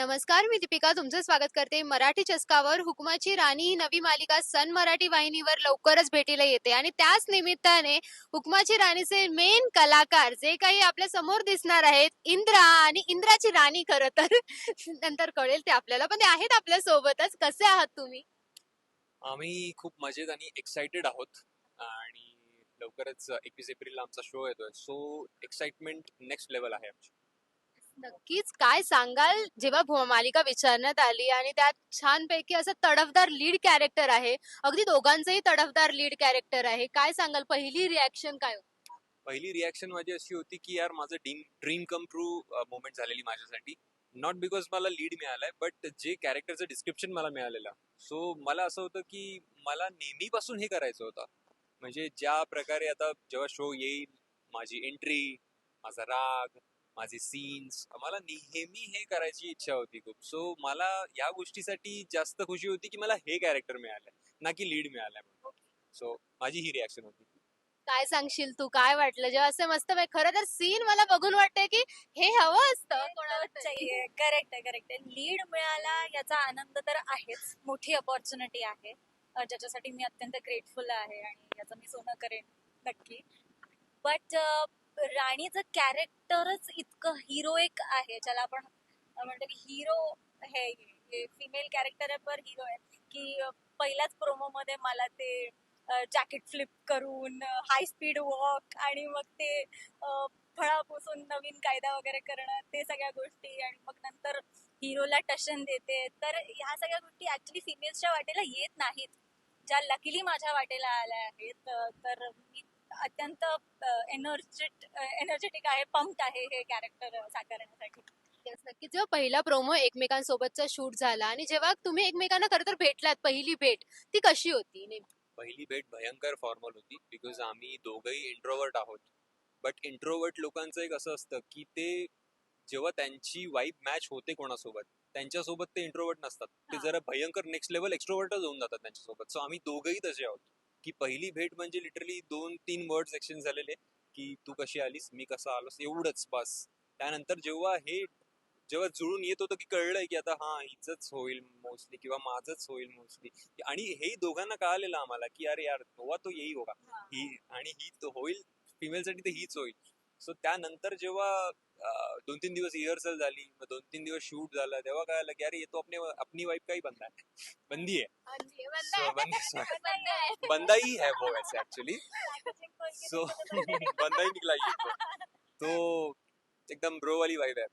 नमस्कार मी दीपिका तुमचं स्वागत करते. मराठी चस्कावर हुकमाची राणी ही नवी मालिका सन मराठी वाहिनीवर लवकरच भेटीला येते आणि त्याच निमित्ताने हुकमाची राणीचे मेन कलाकार जे काही आपल्यासमोर दिसणार आहेत इंद्रा आणि इंद्राची राणी खरं तर. नंतर कळेल ते आपल्याला पण ते आहेत आपल्या सोबतच कसे आहात तुम्ही? आम्ही खूप मजेत आणि एक्साइटेड आहोत आणि लवकरच एकवीस एप्रिलला आमचा शो येतोय. सो एक्साइटमेंट नेक्स्ट लेवल आहे आमची. नक्कीच. काय सांगाल? जेव्हा मालिका विचारण्यात आली आणि त्यात छानपैकी असं तडफदार लीड कॅरेक्टर आहे. अगदी दोघांचंही तडफदार लीड कॅरेक्टर आहे. काय सांगाल? पहिली रिॲक्शन काय होती? पहिली रिॲक्शन माझी अशी होती की यार माझं dream dream come true moment झालेली माझ्यासाठी. नॉट बिकॉज मला लीड मिळालाय बट जे कॅरेक्टरचं डिस्क्रिप्शन मला मिळालेलं. सो मला असं होतं की मला नेहमीपासून हे करायचं होतं. म्हणजे ज्या प्रकारे आता जेव्हा शो येईल माझी एंट्री माझा राग माझे सीन्स मला नेहमी हे करायची इच्छा होती खूप. सो मला या गोष्टीसाठी जास्त खुशी होती की मला हे कॅरेक्टर मिळालंय ना की लीड मिळालंय सो माझी ही रिॲक्शन होती. काय सांगशील तू? काय वाटलं? जेव्हा असं मस्त खरं तर सीन मला बघून वाटतंय की हे हवं असतं. करेक्ट आहे करेक्ट आहे. लीड मिळाला याचा आनंद तर आहेच. मोठी अपॉर्च्युनिटी आहे. ज्याच्यासाठी मी अत्यंत ग्रेटफुल आहे आणि याचं मी सोनं करेन नक्की. बट राणीचं कॅरेक्टरच इतकं हिरोईक आहे ज्याला आपण म्हणतो की हिरो हे फिमेल कॅरेक्टर आहे पर हिरो आहे. की पहिल्याच प्रोमो मध्ये मला ते जॅकेट फ्लिप करून हाय स्पीड वॉक आणि मग ते फळा पुसून नवीन कायदा वगैरे करणं ते सगळ्या गोष्टी आणि मग नंतर हिरोला टशन देते. तर ह्या सगळ्या गोष्टी ऍक्च्युली फिमेल्सच्या वाटेला येत नाहीत. ज्या लकीली माझ्या वाटेला आल्या आहेत तर मी अत्यंत एनर्जेट एनर्जेटिक आहे पंप्ड आहे हे कॅरेक्टर साकारण्यासाठी. नक्कीच जेव्हा पहिला प्रोमो एकमेकांसोबतचा शूट झाला आणि जेव्हा तुम्ही एकमेकांना खरं तर भेटलात पहिली भेट ती कशी होती नेमकी? पहिली भेट भयंकर फॉर्मल होती बिकॉज आम्ही दोघंही इंट्रोवर्ट आहोत. बट इंट्रोवर्ट लोकांचं एक असं असतं की ते जेव्हा त्यांची वाईब मॅच होते कोणासोबत त्यांच्यासोबत ते इंट्रोवर्ट नसतात. ते. जरा भयंकर नेक्स्ट लेवल एक्स्ट्रोवर्टच होऊन जातात त्यांच्यासोबत. सो आम्ही दोघंही तसे आहोत. की पहिली भेट म्हणजे लिटरली दोन तीन वर्ड्स एक्सचेंज झालेले की तू कशी आलीस मी कसा आलोस एवढंच बस. त्यानंतर जेव्हा हे जेव्हा जुळून येत होतं की कळलंय की आता हा हिचंच होईल मोस्टली किंवा माझंच होईल मोस्टली आणि हे दोघांना कळालेलं आम्हाला की अरे यार नोवा तो येई होगा ही. आणि ही तो होईल फिमेल साठी तर हीच होईल. सो त्यानंतर जेव्हा दोन तीन दिवस रिहर्सल झाली मग दोन तीन दिवस शूट झालं तेव्हा कळालं की अरे ये तो अपने अपनी वाईफ काही बंदा है बंदी है So, बंदी sorry. बंदा ही है वो वैसे एक्चुअली सो बंदा ही निकला ये तो. तो एकदम ब्रो वाली वाईफ है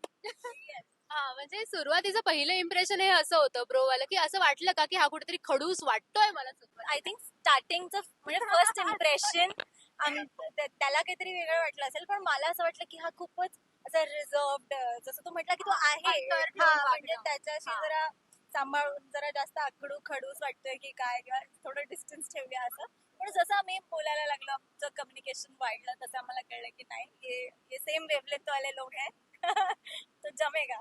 हा म्हणजे सुरुवातीचं पहिलं इम्प्रेशन हे असं होतं ब्रोवाला की असं वाटलं का की हा कुठेतरी खडूस वाटतोय मला? आय थिंक स्टार्टिंगचं म्हणजे फर्स्ट इम्प्रेशन त्याला काहीतरी वेगळं वाटलं असेल पण मला असं वाटलं की हा खूपच असा रिझर्वड जसं तू म्हटलं की तो आहे. हा. म्हणजे त्याच्याशी हा. जरा सांभाळून जरा जास्त आकडू खडूस वाटतोय की काय किंवा थोडं डिस्टन्स ठेवूया असं. पण जसं आम्ही बोलायला लागलो आमचं कम्युनिकेशन वाढलं तसं आम्हाला कळलं की नाही हे हे सेम वेवलेंथ वाले लोक आहे तो जमेगा.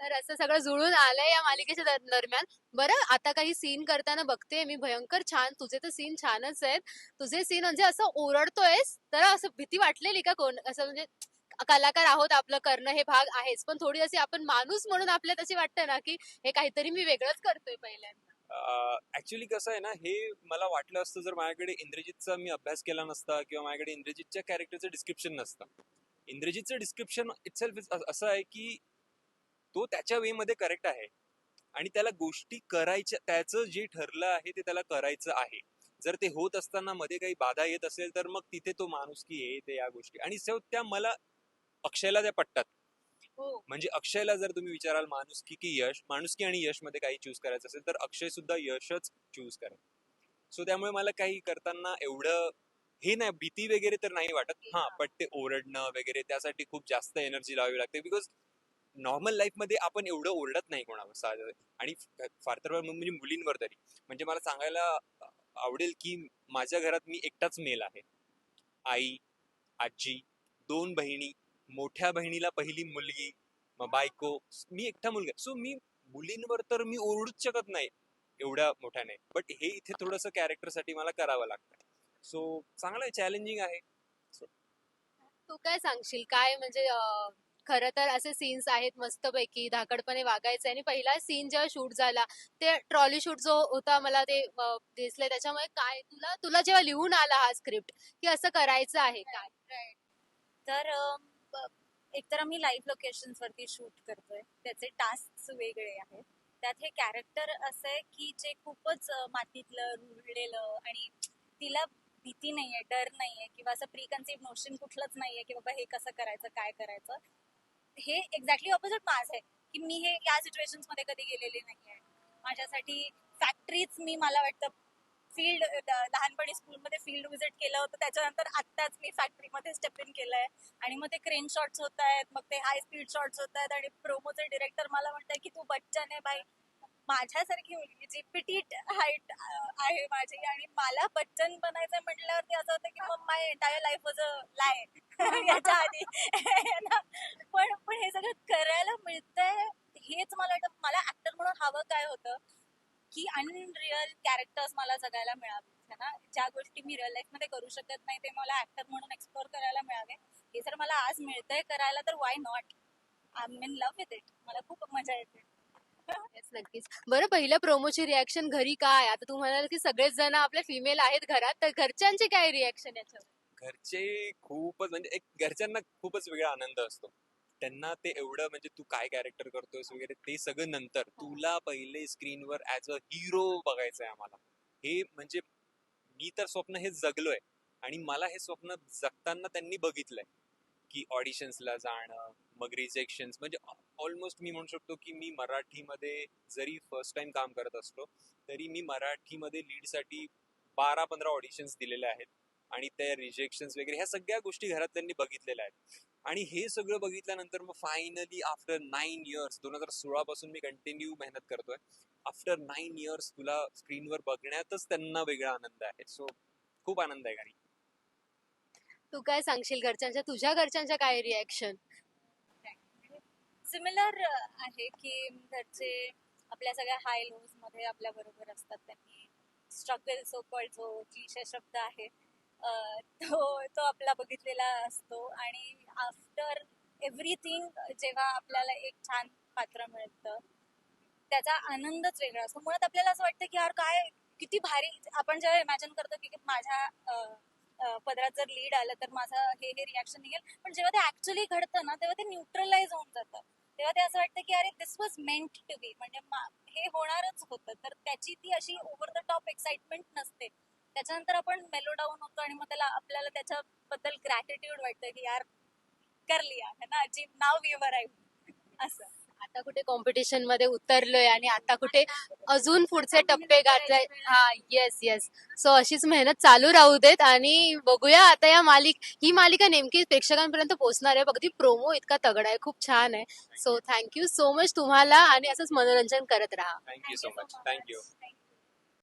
तर असं सगळं जुळून आलंय या मालिकेच्या दर- दरम्यान. बरं आता काही सीन करताना बघते मी भयंकर छान. तुझे तर सीन छानच आहेत. तुझे सीन म्हणजे असं ओरडतोयस तर असं भीती वाटलेली का कोण? असं म्हणजे कलाकार आहोत आपलं करणं हे भाग आहेच. पण थोडी अशी आपण माणूस म्हणून आपल्याला तशी वाटतं ना की हे काहीतरी मी वेगळंच करतोय पहिल्यांदा. ऍक्च्युली कसं आहे ना हे मला वाटलं असतं जर माझ्याकडे इंद्रजितचा मी अभ्यास केला नसता किंवा माझ्याकडे इंद्रजितच्या कॅरेक्टरचं डिस्क्रिप्शन नसतं. इंद्रजितचं डिस्क्रिप्शन इटसेल्फ असं आहे की तो त्याच्या वे मध्ये करेक्ट आहे. आणि त्याला गोष्टी करायच्या त्याचं जे ठरलं आहे ते त्याला करायचं आहे. जर ते होत असताना मध्ये काही बाधा येत असेल तर मग तिथे तो माणूस की येते ते या गोष्टी. आणि त्या मला अक्षयला त्या पटतात. हो. म्हणजे अक्षयला जर तुम्ही विचाराल माणुसकी की यश माणुसकी आणि यशमध्ये काही चूज करायचं असेल तर अक्षय सुद्धा यशच चूज करेल. सो त्यामुळे मला काही करताना एवढं हे नाही भीती वगैरे तर नाही वाटत. हा पण ते ओरडणं वगैरे त्यासाठी खूप जास्त एनर्जी लावावी लागते. बिकॉज नॉर्मल लाईफमध्ये आपण एवढं ओरडत नाही कोणावर सहज आणि फार तर म्हणजे मुलींवर तरी. म्हणजे मला सांगायला आवडेल की माझ्या घरात मी एकटाच मेल आहे. आई आजी दोन बहिणी मोठ्या बहिणीला पहिली मुलगी मग बायको मी एकटा मुलगा. सो मी मुलींवर तर मी ओरडूच शकत नाही एवढ्या मोठ्याने. बट हे इथे थोडस कॅरेक्टरसाठी मला करावं लागतं. सो चांगलं चॅलेंजिंग आहे. तू काय सांगशील? काय म्हणजे खरं तर असे सीन्स आहेत मस्तपैकी. धाकडपणे वागायचे आणि पहिला सीन जेव्हा शूट झाला ते ट्रॉली शूट जो होता मला ते दिसले त्याच्यामुळे काय तुला तुला जेव्हा लिहून आला हा स्क्रिप्ट की असं करायचं आहे काय? तर एकतर आम्ही लाईव्ह लोकेशन वरती शूट करतोय. त्याचे टास्क वेगळे आहेत. त्यात हे कॅरेक्टर असं आहे की जे खूपच मातीतलं रुळलेलं आणि तिला भीती नाहीये डर नाहीये किंवा असं प्री कन्सिव्ह नोशन कुठलंच नाहीये की बाबा हे कसं करायचं काय करायचं. हे एक्झॅक्टली ऑपोजिट माझं आहे की मी हे या सिच्युएशनमध्ये कधी गेलेले नाहीये. माझ्यासाठी फॅक्टरीच मी मला वाटतं फील्ड लहानपणी स्कूलमध्ये फील्ड विजिट केलं होतं. त्याच्यानंतर आत्ताच मी फॅक्टरीमध्ये स्टेप इन केलंय. आणि मग ते क्रेन शॉट्स होत आहेत मग ते हाय स्पीड शॉट्स होत आहेत. आणि प्रोमोचे डिरेक्टर मला म्हणताय की तू बच्चन आहे बाई माझ्यासारखी मुलगी जी पिटीट हाईट आहे माझी आणि मला बच्चन बनायचं म्हटल्यावरती असं होतं की मग my entire life was a lie याच्या आधी. ना. पण पण हे सगळं करायला मिळतंय हेच मला वाटतं. मला ऍक्टर म्हणून हवं काय होतं? की अनरिअल कॅरेक्टर्स मला जगायला मिळावे ना? ज्या गोष्टी मी रिअल लाईफमध्ये करू शकत नाही ते मला ऍक्टर म्हणून एक्सप्लोर करायला मिळावे हे जर मला आज मिळतंय करायला तर why not I am in love with it मला खूप मजा येते. नक्कीच. बरं पहिल्या प्रोमोची रिॲक्शन घरी काय? आता तू म्हणाल की सगळेच जण आपले फिमेल आहेत घरात तर घरच्यांची काय रिॲक्शन याच्यावर? घरचे खूपच म्हणजे एक घरच्यांना खूपच वेगळा आनंद असतो. त्यांना ते एवढं म्हणजे तू काय कॅरेक्टर करतोयस वगैरे ते सगळं नंतर तुला पहिले स्क्रीनवर ऍज अ हिरो बघायचंय आम्हाला. हे म्हणजे मी तर स्वप्न हे जगलोय आणि मला हे स्वप्न जगताना त्यांनी बघितलंय की ऑडिशन्सला जाणं मग रिजेक्शन म्हणजे ऑलमोस्ट मी म्हणू शकतो की मी मराठीमध्ये जरी फर्स्ट टाइम काम करत असलो तरी मी मराठीमध्ये लीडसाठी बारा पंधरा ऑडिशन्स दिलेले आहेत आणि त्या रिजेक्शन्स वगैरे ह्या सगळ्या गोष्टी घरात त्यांनी बघितलेल्या आहेत. आणि हे सगळं बघितल्यानंतर मग फायनली आफ्टर नाईन इयर्स दोन हजार सोळा पासून मी कंटिन्यू मेहनत करतोय. आफ्टर नाईन इयर्स तुला स्क्रीनवर बघण्यातच त्यांना वेगळा आनंद आहे. सो खूप आनंद आहे घरी. तू काय सांगशील घरच्यांच्या? तुझ्या घरच्यांच्या काय रिॲक्शन सिमिलर आहे की घरचे आपल्या सगळ्या हाय लोजमध्ये आपल्या बरोबर असतात. त्यांनी स्ट्रगल सो कॉल्ड जो क्लिशे शब्द आहे तो तो आपला बघितलेला असतो. आणि आफ्टर एव्हरीथिंग जेव्हा आपल्याला एक छान पात्र मिळतं त्याचा आनंदच वेगळा असतो. मुळात आपल्याला असं वाटतं की यार काय किती भारी आपण जेव्हा इमॅजिन करतो की माझ्या पदरात जर लीड आलं तर माझं हे हे रिॲक्शन निघेल. पण जेव्हा ते ऍक्च्युली घडतं ना तेव्हा ते न्यूट्रलाइज होऊन जातं. तेव्हा ते असं वाटतं की अरे this was meant to be म्हणजे हे होणारच होतं. तर त्याची ती अशी ओव्हर द टॉप एक्साइटमेंट नसते. त्याच्यानंतर आपण मेलो डाऊन होतो आणि मग त्याला आपल्याला त्याच्याबद्दल ग्रॅटिट्यूड वाटतं की यार कर लिया है ना? जी नाव वी असं. आता कुठे कॉम्पिटिशनमध्ये उतरलोय आणि आता कुठे अजून पुढचे टप्पे गाठले हा येस येस सो अशीच मेहनत चालू राहू देत आणि बघूया आता या मालिक ही मालिका नेमकी प्रेक्षकांपर्यंत पोहोचणार आहे. अगदी प्रोमो इतका तगडा आहे खूप छान आहे. सो थँक्यू सो मच तुम्हाला आणि असंच मनोरंजन करत राहा. Thank you so much thank you